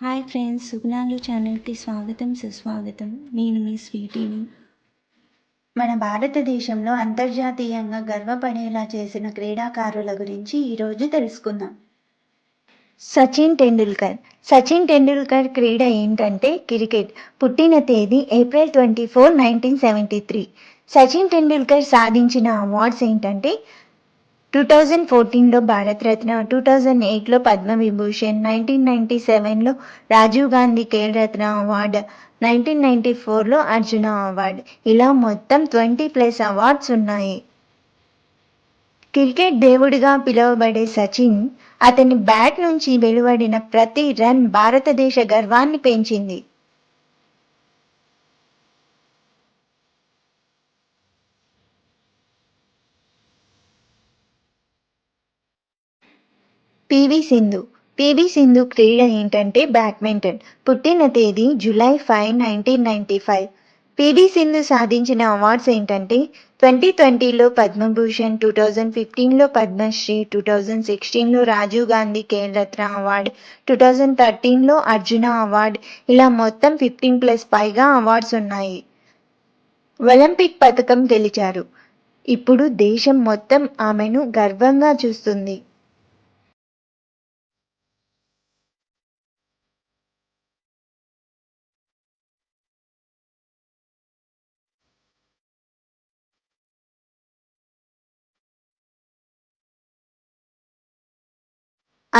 Hi friends సుగుణాలు ఛానల్కి స్వాగతం సుస్వాగతం. నేను మీ స్వీటీని మన భారతదేశంలో అంతర్జాతీయంగా గర్వపడేలా చేసిన క్రీడాకారుల గురించి ఈరోజు తెలుసుకుందాం. సచిన్ టెండూల్కర్. సచిన్ టెండూల్కర్ క్రీడ ఏంటంటే క్రికెట్. పుట్టిన తేదీ April twenty four nineteen seventy three. Sachin Tendulkar సాధించిన అవార్డ్స్ ఏంటంటే టూ థౌజండ్ ఫోర్టీన్లో భారతరత్న టూ థౌజండ్ ఎయిట్లో పద్మవిభూషణ్ నైన్టీన్ నైంటీ సెవెన్లో Rajiv Gandhi Khel Ratna award nineteen ninety ఫోర్లో అర్జున అవార్డ్. ఇలా మొత్తం ట్వంటీ ప్లస్ అవార్డ్స్ ఉన్నాయి. క్రికెట్ దేవుడిగా పిలువబడే సచిన్ అతని బ్యాట్ నుంచి వెలువడిన ప్రతి రన్ భారతదేశ గర్వాన్ని పెంచింది. పివి సింధు. పివి సింధు క్రీడ ఏంటంటే బ్యాడ్మింటన్. పుట్టిన తేదీ July five nineteen ninety five. PV Sindhu సాధించిన అవార్డ్స్ ఏంటంటే ట్వంటీ ట్వంటీలో పద్మభూషణ్ టూ థౌజండ్ ఫిఫ్టీన్లో పద్మశ్రీ టూ థౌజండ్ సిక్స్టీన్లో Rajiv Gandhi Khel Ratna award two thousand థర్టీన్లో Arjuna award. ఇలా మొత్తం ఫిఫ్టీన్ ప్లస్ పైగా అవార్డ్స్ ఉన్నాయి. ఒలింపిక్ పథకం గెలిచారు. ఇప్పుడు దేశం మొత్తం ఆమెను గర్వంగా చూస్తుంది.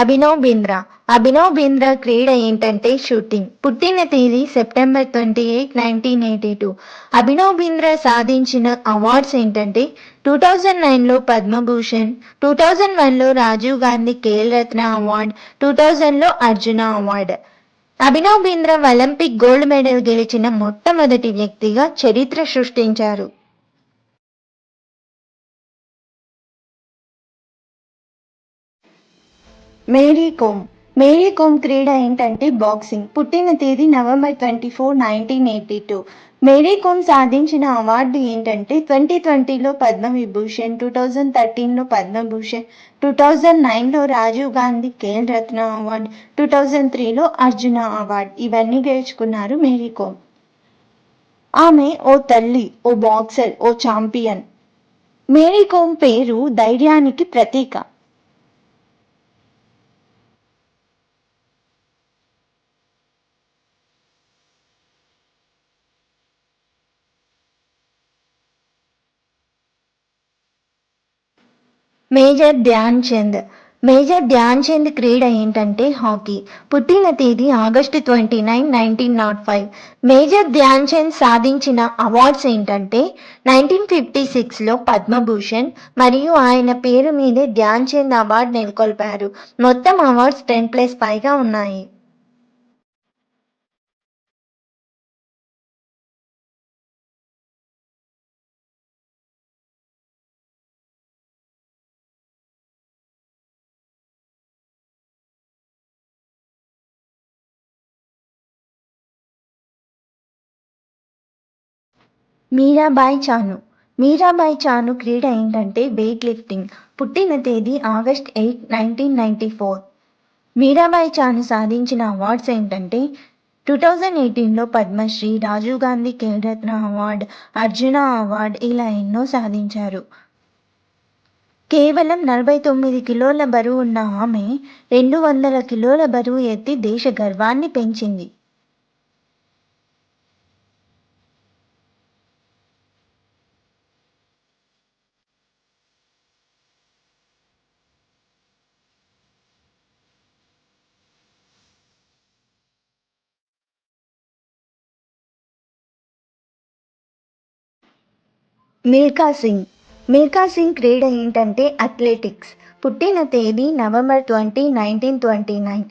అభినవ్ బింద్రా. అభినవ్ బింద్రా క్రీడ ఏంటంటే షూటింగ్. పుట్టిన తేదీ September twenty eight nineteen eighty two. Abhinav Bindra సాధించిన అవార్డ్స్ ఏంటంటే టూ థౌజండ్ నైన్లో పద్మభూషణ్ టూ థౌజండ్ వన్లో రాజీవ్ గాంధీ ఖేల్ రత్న అవార్డ్ టూ థౌజండ్లో Arjuna award. Abhinav Bindra olympic gold medal గెలిచిన మొట్టమొదటి వ్యక్తిగా చరిత్ర సృష్టించారు. మేరీ కోమ్ మేరీ కోమ్ క్రీడ ఏంటంటే బాక్సింగ్. పుట్టిన తేదీ November twenty four nineteen eighty two. Mary Kom సాధించిన అవార్డు ఏంటంటే ట్వంటీ ట్వంటీలో పద్మవిభూషణ్ టూ థౌజండ్ థర్టీన్లో పద్మభూషణ్ టూ థౌజండ్ నైన్లో Rajiv Gandhi Khel Ratna award two thousand త్రీలో అర్జున అవార్డ్. ఇవన్నీ గెలుచుకున్నారు మేరీ కోమ్ ఆమె ఓ తల్లి ఓ బాక్సర్ ఓ ఛాంపియన్. మేరీ కోమ్ పేరు ధైర్యానికి ప్రతీక. మేజర్ ధ్యాన్ చంద్. మేజర్ ధ్యాన్ చంద్ క్రీడ ఏంటంటే హాకీ. పుట్టిన తేదీ August twenty nine nineteen naught five. Major Dhyan Chand సాధించిన అవార్డ్స్ ఏంటంటే నైన్టీన్ ఫిఫ్టీ సిక్స్లో పద్మభూషణ్ మరియు ఆయన పేరు మీదే ధ్యాన్ చంద్ అవార్డు నెలకొల్పారు. మొత్తం అవార్డ్స్ టెన్ ప్లస్ పైగా ఉన్నాయి. మీరాబాయ్ చాను. మీరాబాయ్ చాను క్రీడ ఏంటంటే వెయిట్ లిఫ్టింగ్. పుట్టిన తేదీ August eight nineteen ninety four. Mirabai Chanu సాధించిన అవార్డ్స్ ఏంటంటే టూ థౌజండ్ ఎయిటీన్లో పద్మశ్రీ రాజీవ్ గాంధీ ఖేల్రత్న అవార్డ్ అర్జున అవార్డ్ ఇలా ఎన్నో సాధించారు. కేవలం నలభై తొమ్మిది కిలోల బరువు ఉన్న ఆమె రెండు వందల కిలోల బరువు ఎత్తి దేశ గర్వాన్ని పెంచింది. మిల్కా సింగ్. మిల్కా సింగ్ క్రీడ ఏంటంటే అథ్లెటిక్స్. పుట్టిన తేదీ November twenty nineteen twenty nine.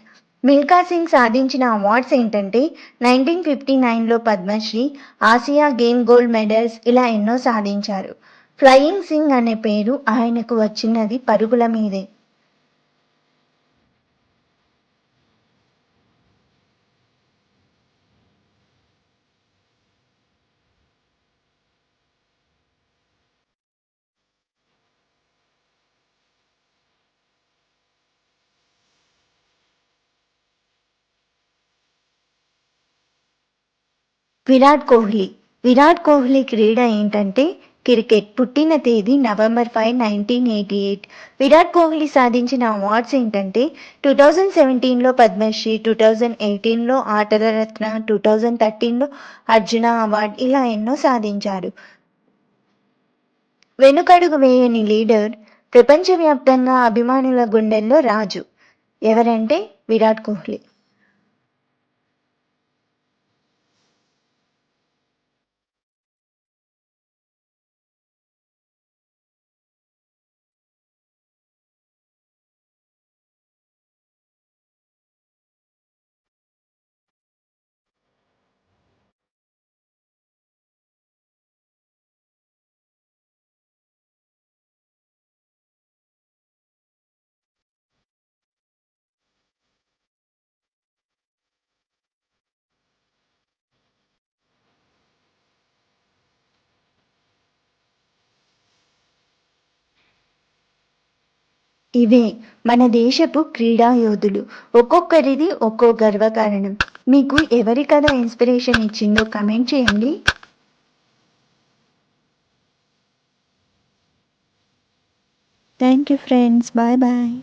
Milkha Singh సాధించిన అవార్డ్స్ ఏంటంటే నైన్టీన్ ఫిఫ్టీ నైన్లో Padma Shri Asia game gold medals ఇలా ఎన్నో సాధించారు. ఫ్లయింగ్ సింగ్ అనే పేరు ఆయనకు వచ్చినది పరుగుల మీదే. విరాట్ కోహ్లీ. విరాట్ కోహ్లీ క్రీడ ఏంటంటే క్రికెట్. పుట్టిన తేదీ November five nineteen eighty eight. Virat Kohli సాధించిన అవార్డ్స్ ఏంటంటే టూ థౌజండ్ సెవెంటీన్లో పద్మశ్రీ టూ థౌజండ్ ఎయిటీన్లో ఆటల రత్న టూ థౌజండ్ థర్టీన్లో అర్జున అవార్డ్ ఇలా ఎన్నో సాధించారు. వెనుకడుగు వేయని లీడర్ ప్రపంచవ్యాప్తంగా అభిమానుల గుండెల్లో రాజు. ఎవరంటే విరాట్ కోహ్లీ. ఇవే మన దేశపు క్రీడా యోధులు. ఒక్కొక్కరిది ఒక్కో గర్వకారణం. మీకు ఎవరి కథ ఇన్స్పిరేషన్ ఇచ్చిందో కమెంట్ చేయండి. Thank you friends bye bye